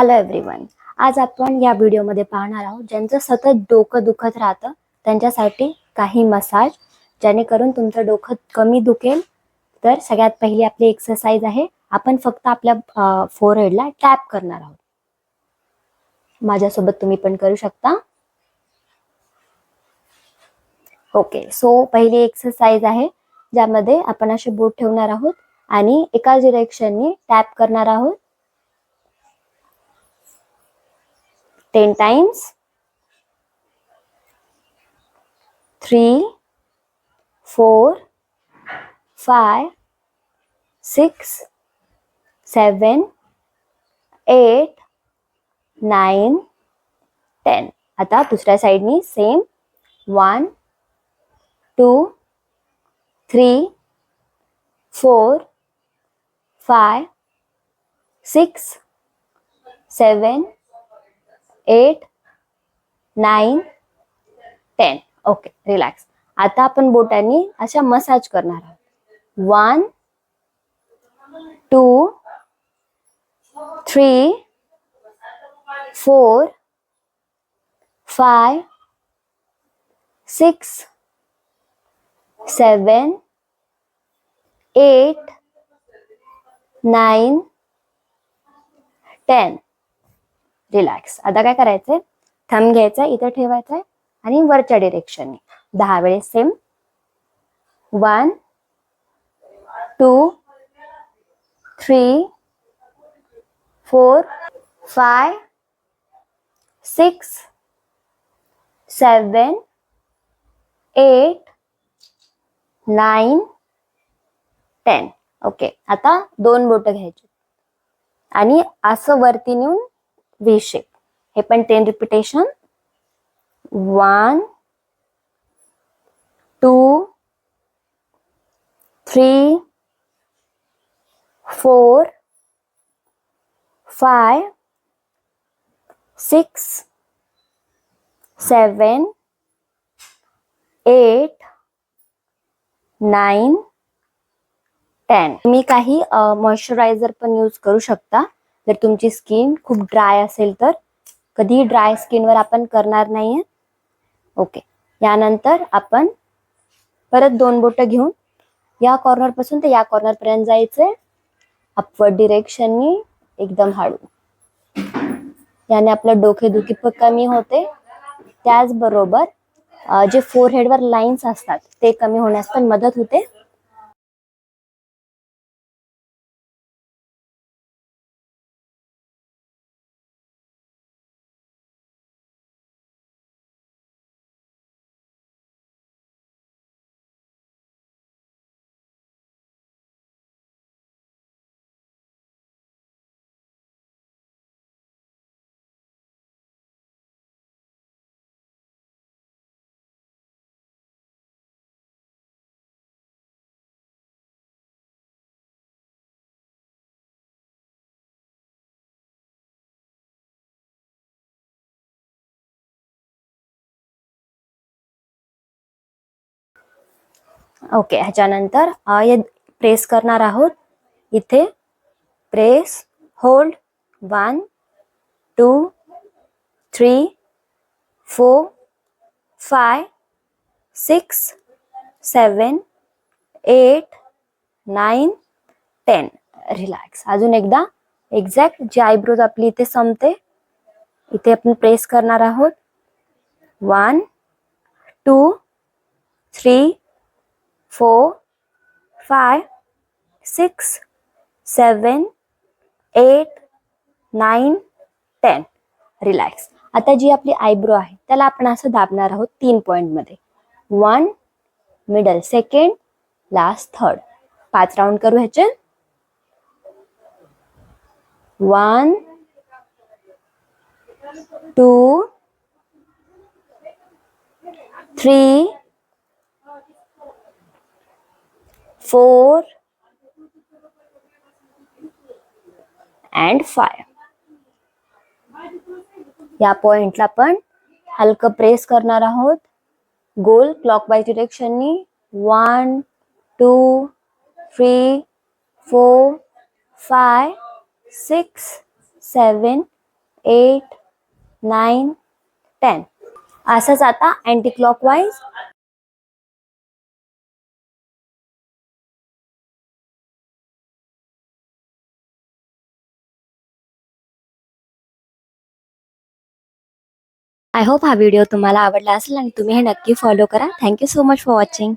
Hello everyone आज आपण या व्हिडिओमध्ये पाहणार आहोत ज्यांचं सतत डोकं दुखत राहतं त्यांच्यासाठी काही मसाज जेणेकरून तुमचं डोकं कमी दुखेल. तर सगळ्यात पहिली आपली एक्सरसाइज आहे. आपण फक्त आपल्या फोरहेडला टॅप करणार आहोत. माझ्यासोबत तुम्ही पण करू शकता. ओके सो पहिली एक्सरसाइज आहे ज्यामध्ये आपण असे बोट ठेवणार आहोत आणि एका डिरेक्शननी टॅप करणार आहोत. Ten times three four five six seven eight nine ten. आता दुसऱ्या साईडनी same one two three four five six seven eight nine ten. Okay relax. आता आपण बोटांनी अशा मसाज करणार आहोत. One two three four five six seven eight nine ten. Relax आता काय करायचंय? थंब घ्यायचा इथं ठेवायचा आणि वरच्या डिरेक्शनने दहा वेळेस same one two three four five six seven eight nine ten okay आता दोन बोटं घ्यायची. आणि असं वरती नेऊन व्ही शेप हे पण ten repetition one two three four five six seven eight nine ten तुम्ही काही मॉइश्चरायझर पण यूज करू शकता. जर तुमची स्किन खूप ड्राय असेल तर कधीही ड्राय स्किनवर आपण करणार नाहीये. ओके यानंतर आपण परत दोन बोटं घेऊन या कॉर्नरपासून ते या कॉर्नर पर्यंत जायचंय. अपवर्ड डिरेक्शननी एकदम हळू. याने आपलं डोकेदुखी पण कमी होते. त्याचबरोबर अं, जे फोरहेडवर लाईन्स असतात ते कमी होण्यास पण मदत होते. ओके ह्याच्यानंतर प्रेस करणार आहोत. इथे press hold one two three four five six seven eight nine ten. Relax. अजून एकदा एक्झॅक्ट जी आयब्रोज आपली इथे संपते इथे आपण प्रेस करणार आहोत. One two three four five six seven eight nine ten. Relax आता जी आपली आयब्रो आहे त्याला आपण असं दाबणार आहोत तीन पॉईंटमध्ये one middle second last third. पाच राऊंड करू ह्याचे. One two three four and five या पॉइंटला पण हलकं प्रेस करणार आहोत. गोल clockwise डिरेक्शननी one two three four five six seven eight nine ten असंच आता अँटी क्लॉकवाईज आय होप हा व्हिडिओ तुम्हाला आवडला असेल आणि तुम्ही हे नक्की फॉलो करा. Thank you so much for watching